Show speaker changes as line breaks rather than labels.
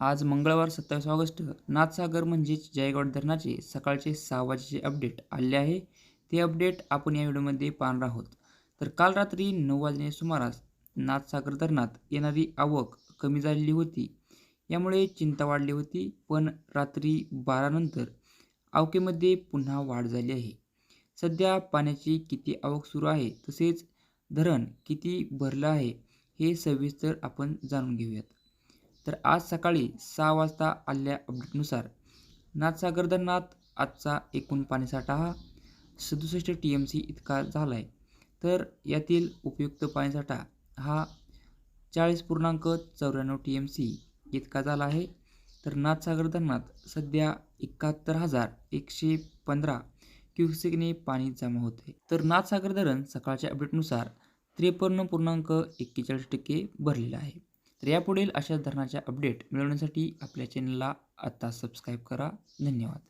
आज मंगळवार सत्तावीस ऑगस्ट. नाथसागर म्हणजेच जयगड धरणाचे सकाळचे सहा वाजेचे अपडेट आले आहे. ते अपडेट आपण या व्हिडिओमध्ये पाहणार आहोत. तर काल रात्री नऊ वाजणे सुमारास नाथसागर धरणात येणारी आवक कमी झालेली होती. यामुळे चिंता वाढली होती पण रात्री बारानंतर आवकेमध्ये पुन्हा वाढ झाली आहे. सध्या पाण्याची किती आवक सुरू आहे तसेच धरण किती भरलं आहे हे सविस्तर आपण जाणून घेऊयात. तर आज सकाळी सहा वाजता आलेल्या अपडेटनुसार नाथसागर धरणात आजचा एकूण पाणीसाठा हा सदुसष्ट टी एम सी इतका झाला आहे तर यातील उपयुक्त पाणीसाठा हा चाळीस पूर्णांक चौऱ्याण्णव टी एम सी इतका झाला आहे. तर नाथसागर धरणात सध्या एकाहत्तर हजार एकशे पंधरा क्युसेकने पाणी जमा होते तर नाथसागर धरण सकाळच्या अपडेटनुसार त्रेपन्न पूर्णांक एक्केचाळीस टक्के भरलेलं आहे. तर यापुढील अशा धरणाच्या अपडेट मिळवण्यासाठी आपल्या चॅनलला आत्ता सबस्क्राईब करा. धन्यवाद.